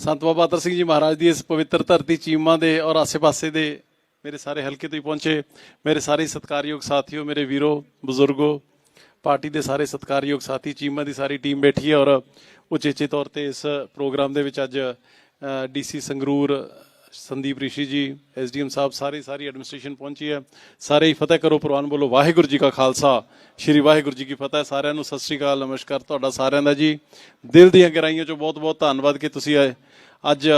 ਸੰਤ ਬਾਬਾ ਅਤਰ ਸਿੰਘ ਜੀ ਮਹਾਰਾਜ ਦੀ ਇਸ ਪਵਿੱਤਰ ਧਰਤੀ ਚੀਮਾ ਦੇ ਔਰ ਆਸੇ-ਪਾਸੇ ਦੇ ਮੇਰੇ ਸਾਰੇ ਹਲਕੇ ਤੋਂ ਹੀ ਪਹੁੰਚੇ। ਮੇਰੇ ਸਾਰੇ ਸਤਿਕਾਰਯੋਗ ਸਾਥੀਓ, ਮੇਰੇ ਵੀਰੋ, ਬਜ਼ੁਰਗੋ, ਪਾਰਟੀ ਦੇ ਸਾਰੇ ਸਤਿਕਾਰਯੋਗ ਸਾਥੀ, ਚੀਮਾ ਦੀ ਸਾਰੀ ਟੀਮ ਬੈਠੀ ਹੈ ਔਰ ਉਚੇਚੇ ਤੌਰ ਤੇ ਇਸ ਪ੍ਰੋਗਰਾਮ ਦੇ ਵਿੱਚ ਅੱਜ ਡੀਸੀ ਸੰਗਰੂਰ, ਸੰਦੀਪ ਰਿਸ਼ੀ ਜੀ ਐਸਡੀਐਮ ਸਾਹਿਬ ਸਾਰੇ ਸਾਰੀ ਐਡਮਿਨਿਸਟ੍ਰੇਸ਼ਨ ਪਹੁੰਚੀ ਹੈ। ਸਾਰੇ ਹੀ ਫਤਿਹ ਕਰੋ ਪ੍ਰਵਾਨ ਬੋਲੋ। ਵਾਹਿਗੁਰੂ ਜੀ ਕਾ ਖਾਲਸਾ। ਸ੍ਰੀ ਵਾਹਿਗੁਰੂ ਜੀ ਕੀ ਫਤਿਹ। ਸਾਰਿਆਂ ਨੂੰ ਸਤਿ ਸ੍ਰੀ ਅਕਾਲ। ਨਮਸਕਾਰ। ਤੁਹਾਡਾ ਸਾਰਿਆਂ ਦਾ ਜੀ। ਦਿਲ ਦੀਆਂ ਗਹਿਰਾਈਆਂ ਚੋਂ ਬਹੁਤ ਬਹੁਤ ਧੰਨਵਾਦ ਕਿ ਤੁਸੀਂ ਆਏ ਅੱਜ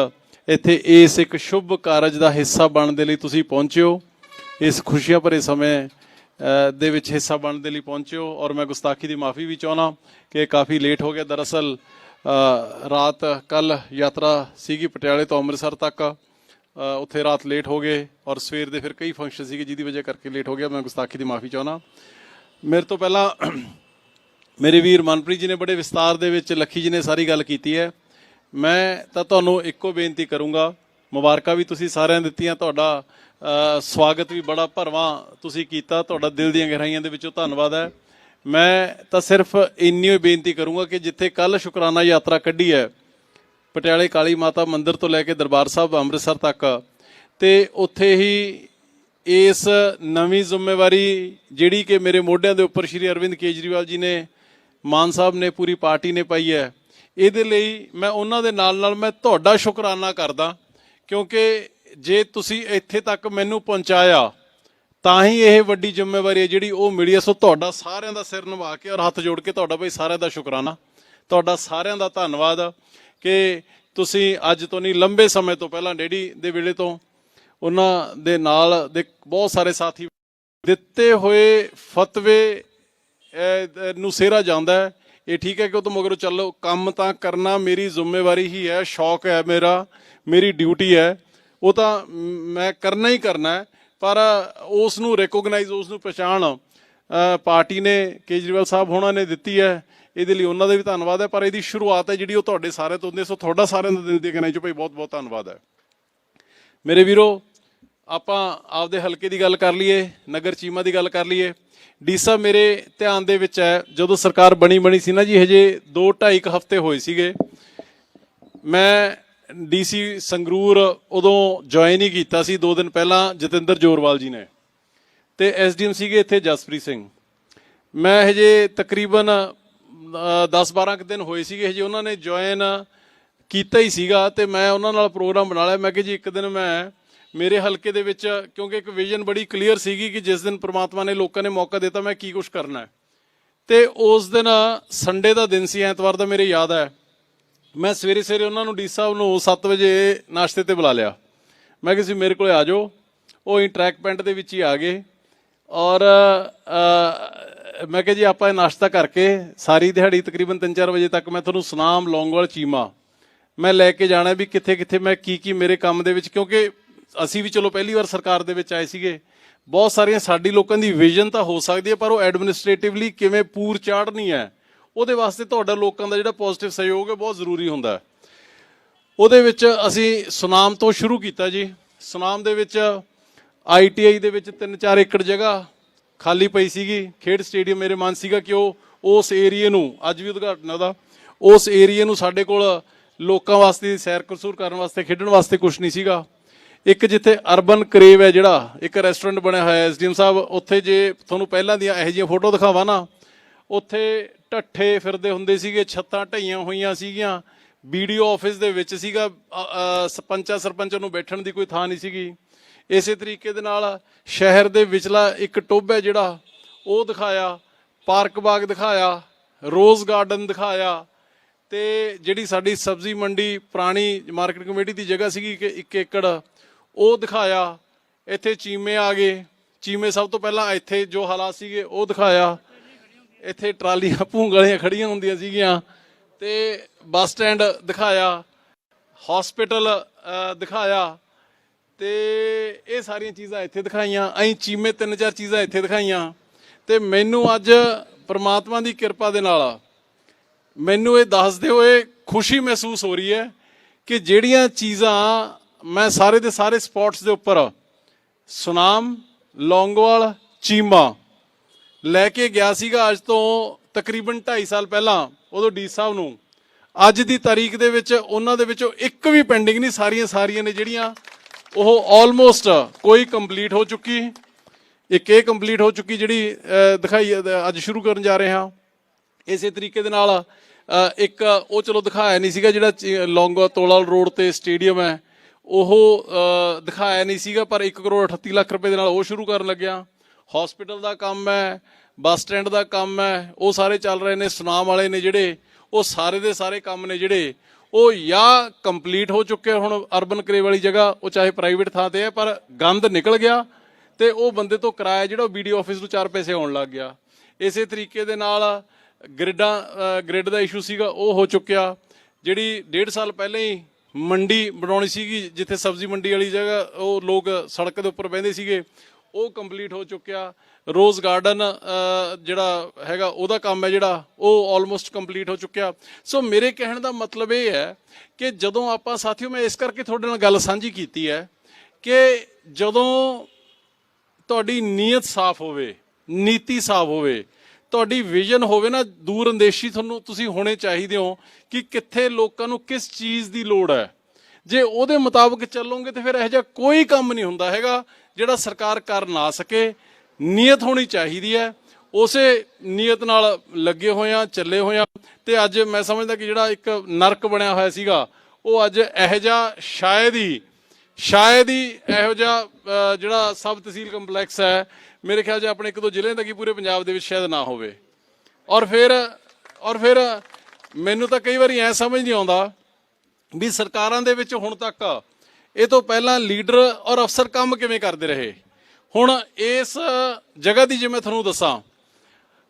ਇੱਥੇ ਇਸ ਇੱਕ ਸ਼ੁਭ ਕਾਰਜ ਦਾ ਹਿੱਸਾ ਬਣਨ ਦੇ ਲਈ ਤੁਸੀਂ ਪਹੁੰਚਿਓ। ਇਸ ਖੁਸ਼ੀਆਂ ਭਰੇ ਸਮੇਂ ਦੇ ਵਿੱਚ ਹਿੱਸਾ ਬਣਨ ਦੇ ਲਈ ਪਹੁੰਚਿਓ ਔਰ ਮੈਂ ਗੁਸਤਾਖੀ ਦੀ ਮਾਫੀ ਵੀ ਚਾਹਣਾ ਕਿ ਕਾਫੀ ਲੇਟ ਹੋ ਗਿਆ। ਦਰਅਸਲ ਰਾਤ ਕੱਲ ਯਾਤਰਾ ਸੀਗੀ ਪਟਿਆਲੇ ਤੋਂ ਅੰਮ੍ਰਿਤਸਰ ਤੱਕ। ਉੱਥੇ ਰਾਤ ਲੇਟ ਹੋ ਗਏ ਔਰ ਸਵੇਰ ਦੇ ਫਿਰ ਕਈ ਫੰਕਸ਼ਨ ਸੀਗੇ ਜਿਹਦੀ ਵਜ੍ਹਾ ਕਰਕੇ ਲੇਟ ਹੋ ਗਿਆ। ਮੈਂ ਗੁਸਤਾਖੀ ਦੀ ਮਾਫੀ ਚਾਹਣਾ ਮੇਰੇ ਤੋਂ ਪਹਿਲਾਂ, ਮੇਰੇ ਵੀਰ ਮਨਪ੍ਰੀਤ ਜੀ ਨੇ ਬੜੇ ਵਿਸਤਾਰ ਦੇ ਵਿੱਚ, ਲੱਖੀ ਜੀ ਨੇ ਸਾਰੀ ਗੱਲ ਕੀਤੀ ਹੈ। ਮੈਂ ਤਾਂ ਤੁਹਾਨੂੰ ਇੱਕੋ ਬੇਨਤੀ ਕਰੂੰਗਾ, ਮੁਬਾਰਕਾਂ ਵੀ ਤੁਸੀਂ ਸਾਰਿਆਂ ਦਿੱਤੀਆਂ, ਤੁਹਾਡਾ ਸਵਾਗਤ ਵੀ ਬੜਾ ਭਰਵਾਂ ਤੁਸੀਂ ਕੀਤਾ, ਤੁਹਾਡਾ ਦਿਲ ਦੀਆਂ ਗਹਿਰਾਈਆਂ ਦੇ ਵਿੱਚੋਂ ਧੰਨਵਾਦ ਹੈ। ਮੈਂ ਤਾਂ ਸਿਰਫ ਇੰਨੀ ਹੀ ਬੇਨਤੀ ਕਰੂੰਗਾ ਕਿ ਜਿੱਥੇ ਕੱਲ ਸ਼ੁਕਰਾਨਾ ਯਾਤਰਾ ਕੱਢੀ ਹੈ, ਪਟਿਆਲੇ ਕਾਲੀ ਮਾਤਾ ਮੰਦਿਰ ਤੋਂ ਲੈ ਕੇ ਦਰਬਾਰ ਸਾਹਿਬ ਅੰਮ੍ਰਿਤਸਰ ਤੱਕ, ਤੇ ਉੱਥੇ ਹੀ ਇਸ ਨਵੀਂ ਜ਼ਿੰਮੇਵਾਰੀ ਜਿਹੜੀ ਕਿ ਮੇਰੇ ਮੋਢਿਆਂ ਦੇ ਉੱਪਰ ਸ਼੍ਰੀ ਅਰਵਿੰਦ ਕੇਜਰੀਵਾਲ ਜੀ ਨੇ, ਮਾਨ ਸਾਹਿਬ ਨੇ, ਪੂਰੀ ਪਾਰਟੀ ਨੇ ਪਾਈ ਹੈ ਇਹਦੇ ਲਈ ਮੈਂ ਉਹਨਾਂ ਦੇ ਨਾਲ ਨਾਲ ਮੈਂ ਤੁਹਾਡਾ ਸ਼ੁਕਰਾਨਾ ਕਰਦਾ, ਕਿਉਂਕਿ ਜੇ ਤੁਸੀਂ ਇੱਥੇ ਤੱਕ ਮੈਨੂੰ ਪਹੁੰਚਾਇਆ, ਤਾਂ ਹੀ ਇਹ ਵੱਡੀ ਜ਼ਿੰਮੇਵਾਰੀ ਹੈ ਜਿਹੜੀ ਉਹ ਮਿਲੀ ਹੈ। ਸੋ ਤੁਹਾਡਾ ਸਾਰਿਆਂ ਦਾ ਸਿਰ ਨਿਭਾ ਕੇ ਔਰ ਹੱਥ ਜੋੜ ਕੇ ਤੁਹਾਡਾ ਬਈ ਸਾਰਿਆਂ ਦਾ ਸ਼ੁਕਰਾਨਾ। ਤੁਹਾਡਾ ਸਾਰਿਆਂ ਦਾ ਧੰਨਵਾਦ ਕਿ ਤੁਸੀਂ ਅੱਜ ਤੋਂ ਨਹੀਂ, ਲੰਬੇ ਸਮੇਂ ਤੋਂ ਪਹਿਲਾਂ ਡੈਡੀ ਦੇ ਵੇਲੇ ਤੋਂ ਉਹਨਾਂ ਦੇ ਨਾਲ ਦੇ ਬਹੁਤ ਸਾਰੇ ਸਾਥੀ ਦਿੱਤੇ ਹੋਏ ਫਤਵੇ ਨੂੰ ਸਿਹਰਾ ਜਾਂਦਾ ਹੈ। ਇਹ ਠੀਕ ਹੈ ਕਿ ਉਹ ਤੋਂ ਮਗਰੋਂ ਚੱਲੋ। ਕੰਮ ਤਾਂ ਕਰਨਾ ਮੇਰੀ ਜ਼ਿੰਮੇਵਾਰੀ ਹੀ ਹੈ, ਸ਼ੌਕ ਹੈ ਮੇਰਾ, ਮੇਰੀ ਡਿਊਟੀ ਹੈ। ਉਹ ਤਾਂ ਮੈਂ ਕਰਨਾ ਹੀ ਕਰਨਾ ਹੈ, ਪਰ ਉਸ ਨੂੰ ਰੈਕੋਗਨਾਈਜ਼ ਉਸ ਨੂੰ ਪਛਾਣ ਪਾਰਟੀ ਨੇ, ਕੇਜਰੀਵਾਲ ਸਾਹਿਬ ਹੋਣਾ ਨੇ ਦਿੱਤੀ ਹੈ। ਇਹਦੇ ਲਈ ਉਹਨਾਂ ਦਾ ਵੀ ਧੰਨਵਾਦ ਹੈ, ਪਰ ਇਹਦੀ ਸ਼ੁਰੂਆਤ ਹੈ ਜਿਹੜੀ ਉਹ ਤੁਹਾਡੇ ਸਾਰੇ ਤੋਂ ਹੁੰਦੀ ਹੈ। ਸੋ ਤੁਹਾਡਾ ਸਾਰਿਆਂ ਦਾ ਦਿਲ ਦੀ ਗਹਿਰਾਈ ਚੋਂ ਭਾਈ ਬਹੁਤ ਬਹੁਤ ਧੰਨਵਾਦ ਹੈ। ਮੇਰੇ ਵੀਰੋ ਆਪਾਂ ਆਪਦੇ ਹਲਕੇ ਦੀ ਗੱਲ ਕਰ ਲਈਏ, ਨਗਰ ਚੀਮਾ ਦੀ ਗੱਲ ਕਰ ਲਈਏ। ਡੀਸਾ ਮੇਰੇ ਧਿਆਨ ਦੇ ਵਿੱਚ ਹੈ, ਜਦੋਂ ਸਰਕਾਰ ਬਣੀ ਬਣੀ ਸੀ ਨਾ ਜੀ, ਹਜੇ 2 2.5 ਹਫ਼ਤੇ ਹੋਏ ਸੀਗੇ। ਮੈਂ ਡੀਸੀ ਸੰਗਰੂਰ ਉਦੋਂ ਜੁਆਇਨ ਹੀ ਕੀਤਾ ਸੀ 2 ਦਿਨ ਪਹਿਲਾਂ ਜਤਿੰਦਰ ਜੋਰਵਾਲ ਜੀ ਨੇ। ਤੇ ਐਸਡੀਐਮ ਸੀਗੇ ਇੱਥੇ ਜਸਪ੍ਰੀਤ ਸਿੰਘ। ਮੈਂ ਹਜੇ ਤਕਰੀਬਨ 10-12 ਕੁ ਦਿਨ ਹੋਏ ਸੀਗੇ, ਹਜੇ ਉਹਨਾਂ ਨੇ ਜੁਆਇਨ ਕੀਤਾ ਹੀ ਸੀਗਾ ਤੇ ਮੈਂ ਉਹਨਾਂ ਨਾਲ ਪ੍ਰੋਗਰਾਮ ਬਣਾ ਲਿਆ। ਮੈਂ ਕਿ ਜੀ, ਇੱਕ ਦਿਨ ਮੈਂ ਮੇਰੇ ਹਲਕੇ ਦੇ ਵਿੱਚ, ਕਿਉਂਕਿ ਇੱਕ ਵਿਜ਼ਨ ਬੜੀ ਕਲੀਅਰ ਸੀਗੀ ਕਿ ਜਿਸ ਦਿਨ ਪ੍ਰਮਾਤਮਾ ਨੇ ਲੋਕਾਂ ਨੇ ਮੌਕਾ ਦਿੱਤਾ, ਮੈਂ ਕੀ ਕੁਝ ਕਰਨਾ ਹੈ। ਤੇ ਉਸ ਦਿਨ ਸੰਡੇ ਦਾ ਦਿਨ ਸੀ, ਐਤਵਾਰ ਦਾ ਮੇਰੇ ਯਾਦ ਹੈ। ਮੈਂ ਸਵੇਰੇ ਸਵੇਰੇ ਉਹਨਾਂ ਨੂੰ ਡੀ ਸਾਹਿਬ ਨੂੰ 7 ਵਜੇ ਨਾਸ਼ਤੇ ਤੇ ਬੁਲਾ ਲਿਆ। ਮੈਂ ਕਿਹਾ ਸੀ ਮੇਰੇ ਕੋਲੇ ਆ ਜਾਓ। ਉਹ ਹੀ ਟਰੈਕ ਪੈਂਟ ਦੇ ਵਿੱਚ ਹੀ ਆ ਗਏ। ਔਰ ਮੈਂ ਕਿਹਾ, ਜੀ, ਆਪਾਂ ਇਹ ਨਾਸ਼ਤਾ ਕਰਕੇ ਸਾਰੀ ਦਿਹਾੜੀ ਤਕਰੀਬਨ 3-4 ਵਜੇ ਤੱਕ ਮੈਂ ਤੁਹਾਨੂੰ ਸੁਨਾਮ, ਲੌਂਗਵਾਲ, ਚੀਮਾ, ਮੈਂ ਲੈ ਕੇ ਜਾਣਾ ਵੀ ਕਿੱਥੇ ਕਿੱਥੇ ਮੈਂ ਕੀ ਕੀ ਮੇਰੇ ਕੰਮ ਦੇ ਵਿੱਚ, ਕਿਉਂਕਿ ਅਸੀਂ ਵੀ ਚਲੋ ਪਹਿਲੀ ਵਾਰ ਸਰਕਾਰ ਦੇ ਵਿੱਚ ਆਏ ਸੀਗੇ। ਬਹੁਤ ਸਾਰੀਆਂ ਸਾਡੀ ਲੋਕਾਂ ਦੀ ਵਿਜ਼ਨ ਤਾਂ ਹੋ ਸਕਦੀ ਹੈ, ਪਰ ਉਹ ਐਡਮਿਨਿਸਟ੍ਰੇਟਿਵਲੀ ਕਿਵੇਂ ਪੂਰ ਚਾੜਨੀ ਹੈ, ਉਹਦੇ ਵਾਸਤੇ ਤੁਹਾਡਾ ਲੋਕਾਂ ਦਾ ਜਿਹੜਾ ਪੋਜ਼ਿਟਿਵ ਸਹਿਯੋਗ ਹੈ, ਬਹੁਤ ਜ਼ਰੂਰੀ ਹੁੰਦਾ ਉਹਦੇ ਵਿੱਚ ਅਸੀਂ ਸੁਨਾਮ ਤੋਂ ਸ਼ੁਰੂ ਕੀਤਾ ਜੀ। ਸੁਨਾਮ ਦੇ ਵਿੱਚ ਆਈਟੀਆਈ ਦੇ ਵਿੱਚ 3-4 ਏਕੜ ਜਗ੍ਹਾ ਖਾਲੀ ਪਈ ਸੀਗੀ। ਖੇਡ ਸਟੇਡੀਅਮ ਮੇਰੇ ਮਨ ਸੀਗਾ ਕਿ ਉਹ ਉਸ ਏਰੀਏ ਨੂੰ, ਅੱਜ ਵੀ ਉਦਘਾਟਨ ਉਹਦਾ, ਉਸ ਏਰੀਏ ਨੂੰ ਸਾਡੇ ਕੋਲ ਲੋਕਾਂ ਵਾਸਤੇ ਸੈਰ ਕਸੂਰ ਕਰਨ ਵਾਸਤੇ, ਖੇਡਣ ਵਾਸਤੇ ਕੁਝ ਨਹੀਂ ਸੀਗਾ। ਇੱਕ ਜਿੱਥੇ ਅਰਬਨ ਕਰੇਵ ਹੈ ਜਿਹੜਾ ਇੱਕ ਰੈਸਟੋਰੈਂਟ ਬਣਿਆ ਹੋਇਆ ਹੈ। ਐਸਡੀਐਮ ਸਾਹਿਬ ਉੱਥੇ ਜੇ ਤੁਹਾਨੂੰ ਪਹਿਲਾਂ ਦੀਆਂ ਇਹੋ ਜਿਹੀਆਂ ਫੋਟੋ ਦਿਖਾਵਾਂ ਨਾ ਉੱਥੇ ਢੱਠੇ ਫਿਰਦੇ ਹੁੰਦੇ ਸੀਗੇ ਛੱਤਾਂ ਢਈਆਂ ਹੋਈਆਂ ਸੀਗੀਆਂ। ਵੀਡੀਓ ਆਫਿਸ ਦੇ ਵਿੱਚ ਸੀਗਾ ਅ, ਸਰਪੰਚਾਂ ਸਰਪੰਚ ਨੂੰ ਬੈਠਣ ਦੀ ਕੋਈ ਥਾਂ ਨਹੀਂ ਸੀਗੀ। ਇਸੇ ਤਰੀਕੇ ਦੇ ਨਾਲ ਸ਼ਹਿਰ ਦੇ ਵਿਚਲਾ ਇੱਕ ਟੋਭਾ ਜਿਹੜਾ ਉਹ ਦਿਖਾਇਆ ਪਾਰਕ ਬਾਗ ਦਿਖਾਇਆ ਰੋਜ਼ ਗਾਰਡਨ ਦਿਖਾਇਆ। ਤੇ ਜਿਹੜੀ ਸਾਡੀ ਸਬਜ਼ੀ ਮੰਡੀ ਪੁਰਾਣੀ ਮਾਰਕੀਟ ਕਮੇਟੀ ਦੀ ਜਗ੍ਹਾ ਸੀਗੀ ਕਿ 1 ਏਕੜ ਉਹ ਦਿਖਾਇਆ, ਇੱਥੇ ਚੀਮੇ ਆ ਗਏ। ਚੀਮੇ ਸਭ ਤੋਂ ਪਹਿਲਾਂ ਇੱਥੇ ਜੋ ਹਾਲਾਤ ਸੀਗੇ, ਉਹ ਦਿਖਾਇਆ। ਇੱਥੇ ਟਰਾਲੀਆਂ, ਭੂੰਗਲੀਆਂ ਖੜੀਆਂ ਹੁੰਦੀਆਂ ਸੀਗੀਆਂ ਤੇ ਬੱਸ ਸਟੈਂਡ ਦਿਖਾਇਆ ਹਸਪੀਟਲ ਦਿਖਾਇਆ ਤੇ ਇਹ ਸਾਰੀਆਂ ਚੀਜ਼ਾਂ ਇੱਥੇ ਦਿਖਾਈਆਂ। ਅਸੀਂ ਚੀਮੇ, ਤਿੰਨ ਚਾਰ ਚੀਜ਼ਾਂ ਇੱਥੇ ਦਿਖਾਈਆਂ ਤੇ ਮੈਨੂੰ ਅੱਜ ਪ੍ਰਮਾਤਮਾ ਦੀ ਕਿਰਪਾ ਦੇ ਨਾਲ ਮੈਨੂੰ ਇਹ ਦੱਸਦੇ ਹੋਏ ਖੁਸ਼ੀ ਮਹਿਸੂਸ ਹੋ ਰਹੀ ਹੈ ਕਿ ਜਿਹੜੀਆਂ ਚੀਜ਼ਾਂ ਮੈਂ ਸਾਰੇ ਦੇ ਸਾਰੇ ਸਪੌਟਸ ਦੇ ਉੱਪਰ ਸੁਨਾਮ, ਲੌਂਗਵਾਲ, ਚੀਮਾ ਲੈ ਕੇ ਗਿਆ ਸੀਗਾ ਅੱਜ ਤੋਂ ਤਕਰੀਬਨ 2.5 ਸਾਲ ਪਹਿਲਾਂ ਉਦੋਂ ਡੀ ਸਾਹਿਬ ਨੂੰ। ਅੱਜ ਦੀ ਤਾਰੀਖ ਦੇ ਵਿੱਚ ਉਹਨਾਂ ਦੇ ਵਿੱਚੋਂ ਇੱਕ ਵੀ ਪੈਂਡਿੰਗ ਨਹੀਂ, ਸਾਰੀਆਂ ਸਾਰੀਆਂ ਨੇ ਜਿਹੜੀਆਂ ਉਹ ਆਲਮੋਸਟ ਕੋਈ ਕੰਪਲੀਟ ਹੋ ਚੁੱਕੀ। ਇੱਕ ਇਹ ਕੰਪਲੀਟ ਹੋ ਚੁੱਕੀ ਜਿਹੜੀ ਦਿਖਾਈ ਅੱਜ ਸ਼ੁਰੂ ਕਰਨ ਜਾ ਰਹੇ ਹਾਂ। ਇਸੇ ਤਰੀਕੇ ਦੇ ਨਾਲ ਇੱਕ ਉਹ ਚਲੋ ਦਿਖਾਇਆ ਨਹੀਂ ਸੀਗਾ ਜਿਹੜਾ ਚੀ- ਲੌਂਗੋ ਤੋਲਾਲ ਰੋਡ ਤੇ ਸਟੇਡੀਅਮ ਹੈ। ਉਹ ਦਿਖਾਇਆ ਨਹੀਂ ਸੀਗਾ ਪਰ 1 ਕਰੋੜ 38 ਲੱਖ ਰੁਪਏ ਦੇ ਨਾਲ ਉਹ ਸ਼ੁਰੂ ਕਰਨ ਲੱਗਿਆ। ਹਸਪੀਟਲ ਦਾ ਕੰਮ ਹੈ ਬੱਸ ਸਟੈਂਡ ਦਾ ਕੰਮ ਹੈ ਉਹ ਸਾਰੇ ਚੱਲ ਰਹੇ ਨੇ ਸੁਨਾਮ ਵਾਲੇ ਨੇ ਜਿਹੜੇ ਉਹ ਸਾਰੇ ਦੇ ਸਾਰੇ ਕੰਮ ਨੇ ਜਿਹੜੇ ਉਹ ਜਾਂ ਕੰਪਲੀਟ ਹੋ ਚੁੱਕੇ ਹੁਣ ਅਰਬਨ ਕਰੇ ਵਾਲੀ ਜਗ੍ਹਾ ਉਹ ਚਾਹੇ ਪ੍ਰਾਈਵੇਟ ਥਾਂ ਤੇ ਹੈ ਪਰ ਗੰਦ ਨਿਕਲ ਗਿਆ ਤੇ ਉਹ ਬੰਦੇ ਤੋਂ ਕਿਰਾਇਆ ਜਿਹੜਾ ਉਹ ਵੀਡੀਓ ਆਫਿਸ ਨੂੰ 4 ਪੈਸੇ ਆਉਣ ਲੱਗ ਗਿਆ। ਇਸੇ ਤਰੀਕੇ ਦੇ ਨਾਲ ਗ੍ਰਿਡਾਂ ਅ, ਗ੍ਰਿਡ ਦਾ ਇਸ਼ੂ ਸੀਗਾ ਉਹ ਹੋ ਚੁੱਕਿਆ। ਜਿਹੜੀ ਡੇਢ ਸਾਲ ਪਹਿਲਾਂ ਹੀ ਮੰਡੀ ਬਣਾਉਣੀ ਸੀਗੀ, ਜਿੱਥੇ ਸਬਜ਼ੀ ਮੰਡੀ ਵਾਲੀ ਜਗ੍ਹਾ, ਉਹ ਲੋਕ ਸੜਕ ਦੇ ਉੱਪਰ ਬਹਿੰਦੇ ਸੀਗੇ। ਉਹ ਕੰਪਲੀਟ ਹੋ ਚੁੱਕਿਆ। ਰੋਜ਼ ਗਾਰਡਨ ਜਿਹੜਾ ਹੈਗਾ, ਉਹਦਾ ਕੰਮ ਹੈ ਜਿਹੜਾ, ਉਹ ਆਲਮੋਸਟ ਕੰਪਲੀਟ ਹੋ ਚੁੱਕਿਆ। ਸੋ ਮੇਰੇ ਕਹਿਣ ਦਾ ਮਤਲਬ ਇਹ ਹੈ ਕਿ ਜਦੋਂ ਆਪਾਂ, ਸਾਥੀਓ, ਮੈਂ ਇਸ ਕਰਕੇ ਤੁਹਾਡੇ ਨਾਲ ਗੱਲ ਸਾਂਝੀ ਕੀਤੀ ਹੈ ਕਿ ਜਦੋਂ ਤੁਹਾਡੀ ਨੀਅਤ ਸਾਫ਼ ਹੋਵੇ, ਨੀਤੀ ਸਾਫ਼ ਹੋਵੇ ਤੁਹਾਡੀ ਵਿਜ਼ਨ ਹੋਵੇ ਨਾ ਦੂਰ ਅੰਦੇਸ਼ੀ ਤੁਹਾਨੂੰ ਤੁਸੀਂ ਹੋਣੇ ਚਾਹੀਦੇ ਹੋ ਕਿ ਕਿੱਥੇ ਲੋਕਾਂ ਨੂੰ ਕਿਸ ਚੀਜ਼ ਦੀ ਲੋੜ ਹੈ। ਜੇ ਉਹਦੇ ਮੁਤਾਬਕ ਚੱਲੋਗੇ ਤੇ ਫਿਰ ਇਹੋ ਜਿਹਾ ਕੋਈ ਕੰਮ ਨਹੀਂ ਹੁੰਦਾ ਹੈਗਾ ਜਿਹੜਾ ਸਰਕਾਰ ਕਰ ਨਾ ਸਕੇ। ਨੀਅਤ ਹੋਣੀ ਚਾਹੀਦੀ ਹੈ। ਉਸੇ ਨੀਅਤ ਨਾਲ ਲੱਗੇ ਹੋਏ ਆ ਚੱਲੇ ਹੋਏ ਆ ਤੇ ਅੱਜ ਮੈਂ ਸਮਝਦਾ ਕਿ ਜਿਹੜਾ ਇੱਕ ਨਰਕ ਬਣਿਆ ਹੋਇਆ ਸੀਗਾ, ਉਹ ਅੱਜ ਇਹੋ ਜਿਹਾ ਸ਼ਾਇਦ ਹੀ ਸ਼ਾਇਦ ਹੀ ਇਹੋ ਜਿਹਾ ਜਿਹੜਾ ਸਬ ਤਹਿਸੀਲ ਕੰਪਲੈਕਸ ਹੈ ਮੇਰੇ ਖਿਆਲ 'ਚ ਆਪਣੇ ਇੱਕ ਦੋ ਜ਼ਿਲ੍ਹੇ ਤੱਕ ਹੀ ਪੂਰੇ ਪੰਜਾਬ ਦੇ ਵਿੱਚ ਸ਼ਾਇਦ ਨਾ ਹੋਵੇ। ਔਰ ਫਿਰ ਔਰ ਫਿਰ ਮੈਨੂੰ ਤਾਂ ਕਈ ਵਾਰੀ ਐ ਸਮਝ ਨਹੀਂ ਆਉਂਦਾ ਵੀ ਸਰਕਾਰਾਂ ਦੇ ਵਿੱਚ ਹੁਣ ਤੱਕ ਇਹ ਤੋਂ ਪਹਿਲਾਂ ਲੀਡਰ ਔਰ ਅਫਸਰ ਕੰਮ ਕਿਵੇਂ ਕਰਦੇ ਰਹੇ? ਹੁਣ ਇਸ ਜਗ੍ਹਾ ਦੀ ਜੇ ਮੈਂ ਤੁਹਾਨੂੰ ਦੱਸਾਂ,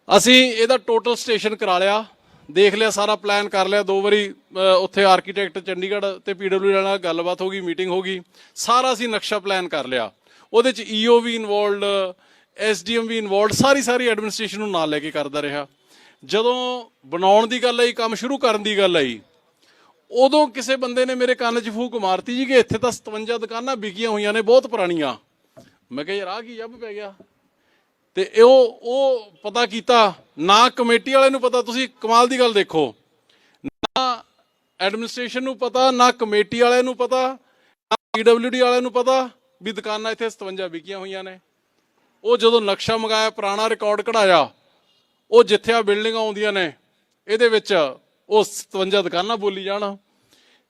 ਅਸੀਂ ਇਹਦਾ ਟੋਟਲ ਸਟੇਸ਼ਨ ਕਰਾ ਲਿਆ, ਦੇਖ ਲਿਆ, ਸਾਰਾ ਪਲਾਨ ਕਰ ਲਿਆ, ਦੋ ਵਾਰੀ ਉੱਥੇ ਆਰਕੀਟੈਕਟ ਚੰਡੀਗੜ੍ਹ ਤੇ ਪੀਡਬਲਿਊ ਨਾਲ ਗੱਲਬਾਤ ਹੋ ਗਈ ਮੀਟਿੰਗ ਹੋ ਗਈ, ਸਾਰਾ ਅਸੀਂ ਨਕਸ਼ਾ ਪਲਾਨ ਕਰ ਲਿਆ। ਉਹਦੇ ਚ ਈਓ ਵੀ ਇਨਵੋਲਡ ਐਸਡੀਐਮ ਵੀ ਇਨਵੋਲਡ ਸਾਰੀ ਸਾਰੀ ਐਡਮਿਨਿਸਟ੍ਰੇਸ਼ਨ ਨੂੰ ਨਾਲ ਲੈ ਕੇ ਕਰਦਾ ਰਿਹਾ। ਜਦੋਂ ਬਣਾਉਣ ਦੀ ਗੱਲ ਆਈ, ਕੰਮ ਸ਼ੁਰੂ ਕਰਨ ਦੀ ਗੱਲ ਆਈ, ਉਦੋਂ ਕਿਸੇ ਬੰਦੇ ਨੇ ਮੇਰੇ ਕੰਨ 'ਚ ਫੂਕ ਮਾਰਤੀ ਜੀ ਕਿ ਇੱਥੇ ਤਾਂ 57 ਦੁਕਾਨਾਂ ਵਿਕੀਆਂ ਹੋਈਆਂ ਨੇ, ਬਹੁਤ ਪੁਰਾਣੀਆਂ। ਮੈਂ ਕਿਹਾ, ਯਾਰ ਆ ਕੀ ਜੱਬ ਪੈ ਗਿਆ? ਤੇ ਉਹ ਉਹ ਪਤਾ ਕੀਤਾ, ਨਾ ਕਮੇਟੀ ਵਾਲੇ ਨੂੰ ਪਤਾ, ਤੁਸੀਂ ਕਮਾਲ ਦੀ ਗੱਲ ਦੇਖੋ। ਨਾ ਐਡਮਿਨਿਸਟ੍ਰੇਸ਼ਨ ਨੂੰ ਪਤਾ, ਨਾ ਕਮੇਟੀ ਵਾਲਿਆਂ ਨੂੰ ਪਤਾ, ਨਾ ਪੀਡਬਲਯੂਡੀ ਵਾਲਿਆਂ ਨੂੰ ਪਤਾ ਵੀ ਦੁਕਾਨਾਂ ਇੱਥੇ 57 ਵਿਕੀਆਂ ਹੋਈਆਂ ਨੇ। ਉਹ ਜਦੋਂ ਨਕਸ਼ਾ ਮੰਗਾਇਆ, ਪੁਰਾਣਾ ਰਿਕਾਰਡ ਕਢਾਇਆ, ਉਹ ਜਿੱਥੇ ਆ ਬਿਲਡਿੰਗਾਂ ਆਉਂਦੀਆਂ ਨੇ, ਇਹਦੇ ਵਿੱਚ ਉਹ 57 ਦੁਕਾਨਾਂ ਬੋਲੀ ਜਾਣ।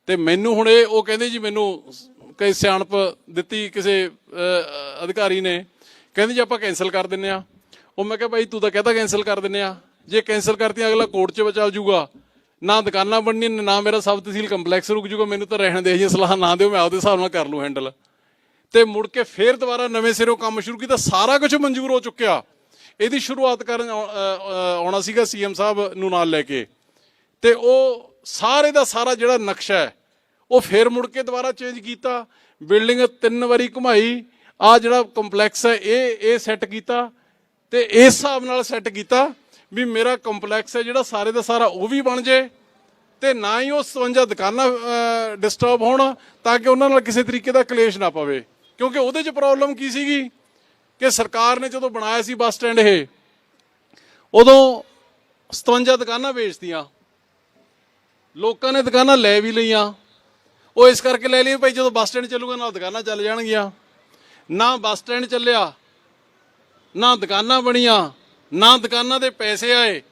ਤੇ ਮੈਨੂੰ ਹੁਣ ਇਹ, ਉਹ ਕਹਿੰਦੇ ਜੀ ਮੈਨੂੰ ਕਈ ਸਿਆਣਪ ਦਿੱਤੀ ਕਿਸੇ ਅਧਿਕਾਰੀ ਨੇ। ਕਹਿੰਦੇ ਜੀ ਆਪਾਂ ਕੈਨਸਲ ਕਰ ਦਿੰਨੇ ਆ। ਉਹ ਮੈਂ ਕਿਹਾ ਭਾਈ ਤੂੰ ਤਾਂ ਕਹਤਾ ਕੈਨਸਲ ਕਰ ਦਿੰਨੇ ਆ। ਜੇ ਕੈਨਸਲ ਕਰਤੀ ਅਗਲਾ ਕੋਰਟ 'ਚ ਚੱਲ ਜੂਗਾ। ਨਾ ਦੁਕਾਨਾਂ ਬਣਨੀ ਨਾ ਮੇਰਾ ਸਬ ਤਹਿਸੀਲ ਕੰਪਲੈਕਸ ਰੁਕ ਜੂਗਾ। ਮੈਨੂੰ ਤਾਂ ਰਹਿਣ ਦੇ, ਜੀ ਸਲਾਹ ਨਾ ਦਿਓ, ਮੈਂ ਆਪਦੇ ਹਿਸਾਬ ਨਾਲ ਕਰ ਲੂ ਹੈਂਡਲ। ਤੇ ਮੁੜ ਕੇ ਫੇਰ ਦੁਬਾਰਾ ਨਵੇਂ ਸਿਰੋਂ ਕੰਮ ਸ਼ੁਰੂ ਕੀਤਾ, ਸਾਰਾ ਕੁਝ ਮਨਜ਼ੂਰ ਹੋ ਚੁੱਕਿਆ। ਇਹਦੀ ਸ਼ੁਰੂਆਤ ਕਰਨ ਆਉ- ਆਉਣਾ ਸੀਗਾ ਸੀਐਮ ਸਾਹਿਬ ਨੂੰ ਨਾਲ ਲੈ ਕੇ। ਤੇ ਉਹ ਸਾਰੇ ਦਾ ਸਾਰਾ ਜਿਹੜਾ ਨਕਸ਼ਾ ਹੈ, ਉਹ ਫੇਰ ਮੁੜ ਕੇ ਦੁਬਾਰਾ ਚੇਂਜ ਕੀਤਾ। ਬਿਲਡਿੰਗ ਤਿੰਨ ਵਾਰੀ ਘੁਮਾਈ, ਆ ਜਿਹੜਾ ਕੰਪਲੈਕਸ ਹੈ, ਇਹ ਇਹ ਸੈੱਟ ਕੀਤਾ ਤੇ ਇਸ ਹਿਸਾਬ ਨਾਲ ਸੈੱਟ ਕੀਤਾ ਵੀ ਮੇਰਾ ਕੰਪਲੈਕਸ ਹੈ ਜਿਹੜਾ ਸਾਰੇ ਦਾ ਸਾਰਾ ਉਹ ਵੀ ਬਣ ਜੇ ਤੇ ਨਾ ਹੀ ਉਹ 57 ਦੁਕਾਨਾਂ ਡਿਸਟਰਬ ਹੋਣ ਤਾਂ ਕਿ ਉਹਨਾਂ ਨਾਲ ਕਿਸੇ ਤਰੀਕੇ ਦਾ ਕਲੇਸ਼ ਨਾ ਪਵੇ। ਕਿਉਂਕਿ ਉਹਦੇ 'ਚ ਪ੍ਰੋਬਲਮ ਕੀ ਸੀਗੀ ਕਿ ਸਰਕਾਰ ਨੇ ਜਦੋਂ ਬਣਾਇਆ ਸੀ ਬੱਸ ਸਟੈਂਡ ਇਹ, ਉਦੋਂ 57 ਦੁਕਾਨਾਂ ਵੇਚਤੀਆਂ। ਲੋਕਾਂ ਨੇ ਦੁਕਾਨਾਂ ਲੈ ਵੀ ਲਈਆਂ। ਉਹ ਇਸ ਕਰਕੇ ਲੈ ਲਈ ਭਾਈ ਜਦੋਂ ਬੱਸ ਸਟੈਂਡ ਚੱਲੂਗਾ ਨਾਲ ਦੁਕਾਨਾਂ ਚੱਲ ਜਾਣਗੀਆਂ। ਨਾ ਬੱਸ ਸਟੈਂਡ ਚੱਲਿਆ, ਨਾ ਦੁਕਾਨਾਂ ਬਣੀਆਂ, ਨਾ ਦੁਕਾਨਾਂ ਦੇ ਪੈਸੇ ਆਏ।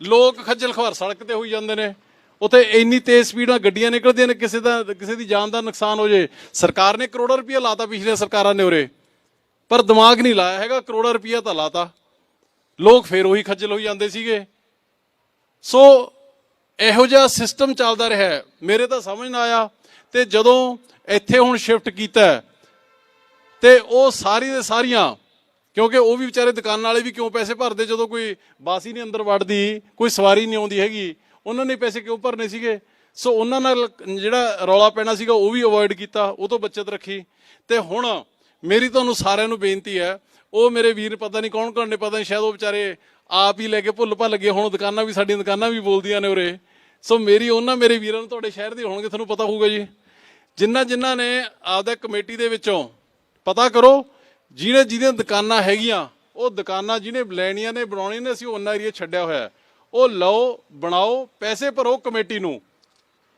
ਲੋਕ ਖੱਜਲ ਖਵਾਰ ਸੜਕ ਤੇ ਹੋਈ ਜਾਂਦੇ ਨੇ। ਉਥੇ ਇੰਨੀ ਤੇਜ਼ ਸਪੀਡ ਨਾਲ ਗੱਡੀਆਂ ਨਿਕਲਦੀਆਂ ਨੇ, ਕਿਸੇ ਦਾ ਕਿਸੇ ਦੀ ਜਾਨ ਦਾ ਨੁਕਸਾਨ ਹੋ ਜੇ। ਸਰਕਾਰ ਨੇ ਕਰੋੜਾਂ ਰੁਪਏ ਲਾਤਾ ਪਿਛਲੇ ਸਰਕਾਰਾਂ ਨੇ ਉਰੇ। ਪਰ ਦਿਮਾਗ ਨਹੀਂ ਲਾਇਆ ਹੈਗਾ, ਕਰੋੜਾਂ ਰੁਪਏ ਤਾਂ ਲਾਤਾ। ਲੋਕ ਫੇਰ ਉਹੀ ਖੱਜਲ ਹੋਈ ਜਾਂਦੇ ਸੀਗੇ। ਸੋ ਇਹੋ ਜਿਹਾ ਸਿਸਟਮ ਚੱਲਦਾ ਰਿਹਾ ਮੇਰੇ ਤਾਂ ਸਮਝ ਨਾ ਆਇਆ। ਤੇ ਜਦੋਂ ਇੱਥੇ ਹੁਣ ਸ਼ਿਫਟ ਕੀਤਾ ਤੇ ਉਹ ਸਾਰੀ ਦੇ ਸਾਰੀਆਂ, ਕਿਉਂਕਿ ਉਹ ਵੀ ਵਿਚਾਰੇ ਦੁਕਾਨ ਵਾਲੇ ਵੀ ਕਿਉਂ ਪੈਸੇ ਭਰਦੇ? ਜਦੋਂ ਕੋਈ ਬਾਸੀ ਨਹੀਂ ਅੰਦਰ ਵੜਦੀ, ਕੋਈ ਸਵਾਰੀ ਨਹੀਂ ਆਉਂਦੀ ਹੈਗੀ ਉਹਨਾਂ ਨੇ ਪੈਸੇ ਕਿਉਂ ਭਰਨੇ ਸੀਗੇ? ਸੋ ਉਹਨਾਂ ਨਾਲ ਜਿਹੜਾ ਰੌਲਾ ਪੈਣਾ ਸੀਗਾ, ਉਹ ਵੀ ਅਵੋਇਡ ਕੀਤਾ, ਉਹ ਤੋਂ ਬਚਤ ਰੱਖੀ। ਤੇ ਹੁਣ ਮੇਰੀ ਤੁਹਾਨੂੰ ਸਾਰਿਆਂ ਨੂੰ ਬੇਨਤੀ ਹੈ, ਉਹ ਮੇਰੇ ਵੀਰ ਪਤਾ ਨਹੀਂ ਕੌਣ ਕੌਣ ਨੇ, ਪਤਾ ਨਹੀਂ ਸ਼ਾਇਦ ਉਹ ਵਿਚਾਰੇ ਆਪ ਹੀ ਲੈ ਕੇ ਭੁੱਲ ਭੱਲ ਗਏ ਹੁਣ, ਦੁਕਾਨਾਂ ਵੀ, ਸਾਡੀਆਂ ਦੁਕਾਨਾਂ ਵੀ ਬੋਲਦੀਆਂ ਨੇ ਉਰੇ। ਸੋ ਮੇਰੀ ਉਹਨਾਂ, ਮੇਰੇ ਵੀਰਾਂ ਨੂੰ ਤੁਹਾਡੇ ਸ਼ਹਿਰ ਦੇ ਹੋਣਗੇ, ਤੁਹਾਨੂੰ ਪਤਾ ਹੋਊਗਾ ਜੀ। ਜਿਨ੍ਹਾਂ ਜਿਨ੍ਹਾਂ ਨੇ ਆਪਦਾ ਕਮੇਟੀ ਦੇ ਵਿੱਚੋਂ ਪਤਾ ਕਰੋ, ਜਿਹਨੇ ਜਿਹਦੀਆਂ ਦੁਕਾਨਾਂ ਹੈਗੀਆਂ, ਉਹ ਦੁਕਾਨਾਂ ਜਿਹਨੇ ਲੈਣੀਆਂ ਨੇ, ਬਣਾਉਣੀਆਂ ਨੇ, ਅਸੀਂ ਉਹਨਾਂ ਏਰੀਆ ਛੱਡਿਆ ਹੋਇਆ ਉਹ ਲਓ, ਬਣਾਓ, ਪੈਸੇ ਭਰੋ ਕਮੇਟੀ ਨੂੰ।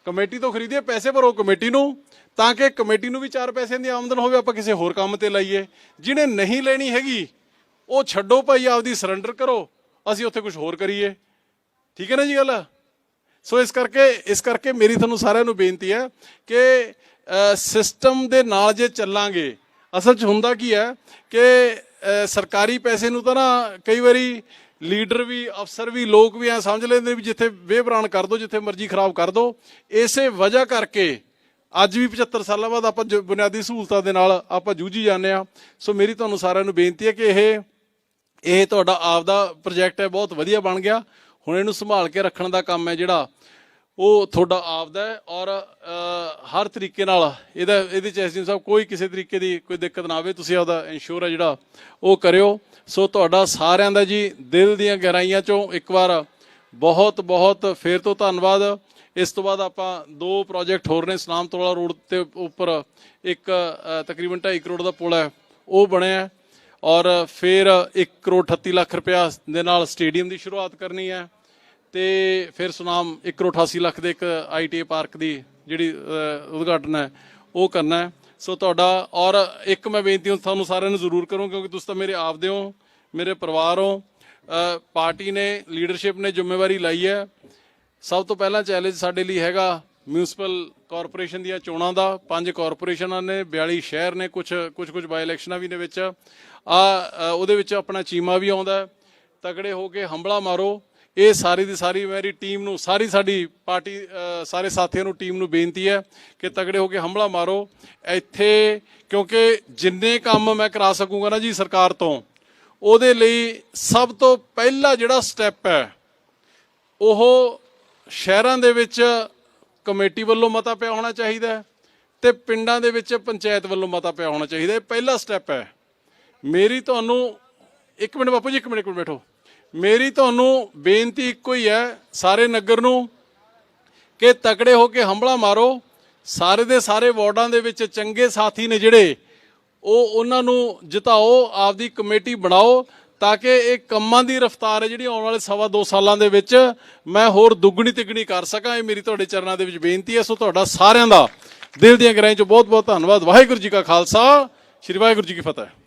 ਕਮੇਟੀ ਤੋਂ ਖਰੀਦੀਏ, ਪੈਸੇ ਭਰੋ ਕਮੇਟੀ ਨੂੰ, ਤਾਂ ਕਿ ਕਮੇਟੀ ਨੂੰ ਵੀ ਚਾਰ ਪੈਸਿਆਂ ਦੀ ਆਮਦਨ ਹੋਵੇ, ਆਪਾਂ ਕਿਸੇ ਹੋਰ ਕੰਮ ਤੇ ਲਾਈਏ। ਜਿਹਨੇ ਨਹੀਂ ਲੈਣੀ ਹੈਗੀ, ਉਹ ਛੱਡੋ ਭਾਈ, ਆਪਦੀ ਸਰੈਂਡਰ ਕਰੋ। ਅਸੀਂ ਉੱਥੇ ਕੁਝ ਹੋਰ ਕਰੀਏ। ਠੀਕ ਹੈ ਨਾ ਜੀ ਗੱਲ? ਸੋ ਇਸ ਕਰਕੇ ਇਸ ਕਰਕੇ ਮੇਰੀ ਤੁਹਾਨੂੰ ਸਾਰਿਆਂ ਨੂੰ ਬੇਨਤੀ ਹੈ ਕਿ ਸਿਸਟਮ ਦੇ ਨਾਲ ਜੇ ਚੱਲਾਂਗੇ, ਅਸਲ 'ਚ ਹੁੰਦਾ ਕੀ ਹੈ ਕਿ ਸਰਕਾਰੀ ਪੈਸੇ ਨੂੰ ਤਾਂ ਨਾ ਕਈ ਵਾਰੀ ਲੀਡਰ ਵੀ, ਅਫਸਰ ਵੀ, ਲੋਕ ਵੀ ਐ ਸਮਝ ਲੈਂਦੇ ਵੀ ਜਿੱਥੇ ਬੇਬਰਾਨ ਕਰ ਦੋ, ਜਿੱਥੇ ਮਰਜ਼ੀ ਖਰਾਬ ਕਰ ਦੋ। ਇਸੇ ਵਜ੍ਹਾ ਕਰਕੇ ਅੱਜ ਵੀ 75 ਸਾਲਾਂ ਬਾਅਦ ਆਪਾਂ ਬੁਨਿਆਦੀ ਸਹੂਲਤਾਂ ਦੇ ਨਾਲ ਆਪਾਂ ਜੂਝੀ ਜਾਂਦੇ ਆ ਸੋ ਮੇਰੀ ਤੁਹਾਨੂੰ ਸਾਰਿਆਂ ਨੂੰ ਬੇਨਤੀ ਹੈ ਕਿ ਇਹ ਇਹ ਤੁਹਾਡਾ ਆਪਦਾ ਪ੍ਰੋਜੈਕਟ ਹੈ, ਬਹੁਤ ਵਧੀਆ ਬਣ ਗਿਆ। ਹੁਣ ਇਹਨੂੰ ਸੰਭਾਲ ਕੇ ਰੱਖਣ ਦਾ ਕੰਮ ਹੈ ਜਿਹੜਾ ਉਹ ਤੁਹਾਡਾ ਆਪਦਾ ਹੈ ਔਰ ਹਰ ਤਰੀਕੇ ਨਾਲ ਇਹਦਾ, ਇਹਦੇ ਚ ਐਸਡੀਐਮ ਸਾਹਿਬ ਕੋਈ ਕਿਸੇ ਤਰੀਕੇ ਦੀ ਕੋਈ ਦਿੱਕਤ ਨਾ ਆਵੇ, ਤੁਸੀਂ ਆਪਦਾ ਇੰਸ਼ੋਰ ਹੈ ਜਿਹੜਾ ਉਹ ਕਰਿਓ। ਸੋ ਤੁਹਾਡਾ ਸਾਰਿਆਂ ਦਾ ਜੀ ਦਿਲ ਦੀਆਂ ਗਹਿਰਾਈਆਂ ਚੋਂ ਇੱਕ ਵਾਰ ਬਹੁਤ ਬਹੁਤ ਫੇਰ ਤੋਂ ਧੰਨਵਾਦ। ਇਸ ਤੋਂ ਬਾਅਦ ਆਪਾਂ ਦੋ ਪ੍ਰੋਜੈਕਟ ਹੋਰ ਨੇ ਸਨਾਮ ਤੋਲਾ ਰੋਡ ਤੇ ਉੱਪਰ ਇੱਕ ਤਕਰੀਬਨ 2.5 ਕਰੋੜ ਦਾ ਪੁਲ ਹੈ, ਉਹ ਬਣਿਆ ਔਰ ਫਿਰ 1 ਕਰੋੜ 38 ਲੱਖ ਰੁਪਇਆ ਦੇ ਨਾਲ ਸਟੇਡੀਅਮ ਦੀ ਸ਼ੁਰੂਆਤ ਕਰਨੀ ਹੈ। ਤੇ ਫਿਰ ਸੁਨਾਮ 1 ਕਰੋੜ 88 ਲੱਖ ਦੇ ਇੱਕ ਆਈਟੀ ਪਾਰਕ ਦੀ ਜਿਹੜੀ ਉਦਘਾਟਨ ਹੈ, ਉਹ ਕਰਨਾ ਹੈ। ਸੋ ਤੁਹਾਡਾ, ਔਰ ਇੱਕ ਮੈਂ ਬੇਨਤੀ ਹੁਣ ਤੁਹਾਨੂੰ ਸਾਰਿਆਂ ਨੂੰ ਜ਼ਰੂਰ ਕਰੂੰ, ਕਿਉਂਕਿ ਤੁਸੀਂ ਤਾਂ ਮੇਰੇ ਆਪਦੇ ਹੋ, ਮੇਰੇ ਪਰਿਵਾਰ ਹੋ। ਪਾਰਟੀ ਨੇ, ਲੀਡਰਸ਼ਿਪ ਨੇ ਜ਼ਿੰਮੇਵਾਰੀ ਲਈ ਹੈ। ਸਭ ਤੋਂ ਪਹਿਲਾਂ ਚੈਲੰਜ ਸਾਡੇ ਲਈ ਹੈਗਾ ਮਿਊਨਿਸਪਲ ਕਾਰਪੋਰੇਸ਼ਨ ਦੀਆਂ ਚੋਣਾਂ ਦਾ। ਪੰਜ ਕਾਰਪੋਰੇਸ਼ਨਾਂ ਨੇ 42 ਸ਼ਹਿਰ ਨੇ ਕੁਝ ਕੁਝ ਕੁਝ ਬਾਈ ਇਲੈਕਸ਼ਨਾਂ ਵੀ ਨੇ ਵਿੱਚ। ਆ ਉਹਦੇ ਵਿੱਚ ਆਪਣਾ ਚੀਮਾ ਵੀ ਆਉਂਦਾ ਹੈ। ਤਗੜੇ ਹੋ ਕੇ ਹੰਬਲਾ ਮਾਰੋ। ਇਹ ਸਾਰੀ ਦੀ ਸਾਰੀ ਮੇਰੀ ਟੀਮ ਨੂੰ, ਸਾਰੀ ਸਾਡੀ ਪਾਰਟੀ ਸਾਰੇ ਸਾਥੀਆਂ ਨੂੰ, ਟੀਮ ਨੂੰ ਬੇਨਤੀ ਹੈ ਕਿ ਤਗੜੇ ਹੋ ਕੇ ਹਮਲਾ ਮਾਰੋ। ਇੱਥੇ ਕਿਉਂਕਿ ਜਿੰਨੇ ਕੰਮ ਮੈਂ ਕਰਾ ਸਕੂੰਗਾ ਨਾ ਜੀ ਸਰਕਾਰ ਤੋਂ, ਉਹਦੇ ਲਈ ਸਭ ਤੋਂ ਪਹਿਲਾ ਜਿਹੜਾ ਸਟੈਪ ਹੈ, ਉਹ ਸ਼ਹਿਰਾਂ ਦੇ ਵਿੱਚ ਕਮੇਟੀ ਵੱਲੋਂ ਮਤਾ ਪਿਆ ਹੋਣਾ ਚਾਹੀਦਾ ਹੈ ਤੇ ਪਿੰਡਾਂ ਦੇ ਵਿੱਚ ਪੰਚਾਇਤ ਵੱਲੋਂ ਮਤਾ ਪਿਆ ਹੋਣਾ ਚਾਹੀਦਾ ਇਹ ਪਹਿਲਾ ਸਟੈਪ ਹੈ। ਮੇਰੀ ਤੁਹਾਨੂੰ ਇੱਕ ਮਿੰਟ ਬਾਪੂ ਜੀ, ਇੱਕ ਮਿੰਟ ਕੋਲ ਬੈਠੋ। ਮੇਰੀ ਤੁਹਾਨੂੰ ਬੇਨਤੀ ਇੱਕੋ ਹੀ ਹੈ, ਸਾਰੇ ਨਗਰ ਨੂੰ, ਕਿ ਤਕੜੇ ਹੋ ਕੇ ਹੰਬਲਾ ਮਾਰੋ। ਸਾਰੇ ਦੇ ਸਾਰੇ ਵਾਰਡਾਂ ਦੇ ਵਿੱਚ ਚੰਗੇ ਸਾਥੀ ਨੇ ਜਿਹੜੇ, ਉਹ ਉਹਨਾਂ ਨੂੰ ਜਿਤਾਓ, ਆਪਦੀ ਕਮੇਟੀ ਬਣਾਓ, ਤਾਂ ਕਿ ਇਹ ਕੰਮਾਂ ਦੀ ਰਫ਼ਤਾਰ ਹੈ ਜਿਹੜੀ ਆਉਣ ਵਾਲੇ ਸਵਾ ਦੋ ਸਾਲਾਂ ਦੇ ਵਿੱਚ ਮੈਂ ਹੋਰ ਦੁੱਗਣੀ ਤਿੱਗਣੀ ਕਰ ਸਕਾਂ। ਇਹ ਮੇਰੀ ਤੁਹਾਡੇ ਚਰਨਾਂ ਦੇ ਵਿੱਚ ਬੇਨਤੀ ਹੈ। ਸੋ ਤੁਹਾਡਾ ਸਾਰਿਆਂ ਦਾ ਦਿਲ ਦੀਆਂ ਗਹਿਰਾਈਆਂ 'ਚ ਬਹੁਤ ਬਹੁਤ ਧੰਨਵਾਦ। ਵਾਹਿਗੁਰੂ ਜੀ ਕਾ ਖਾਲਸਾ, ਸ੍ਰੀ ਵਾਹਿਗੁਰੂ ਜੀ ਕੀ ਫਤਿਹ।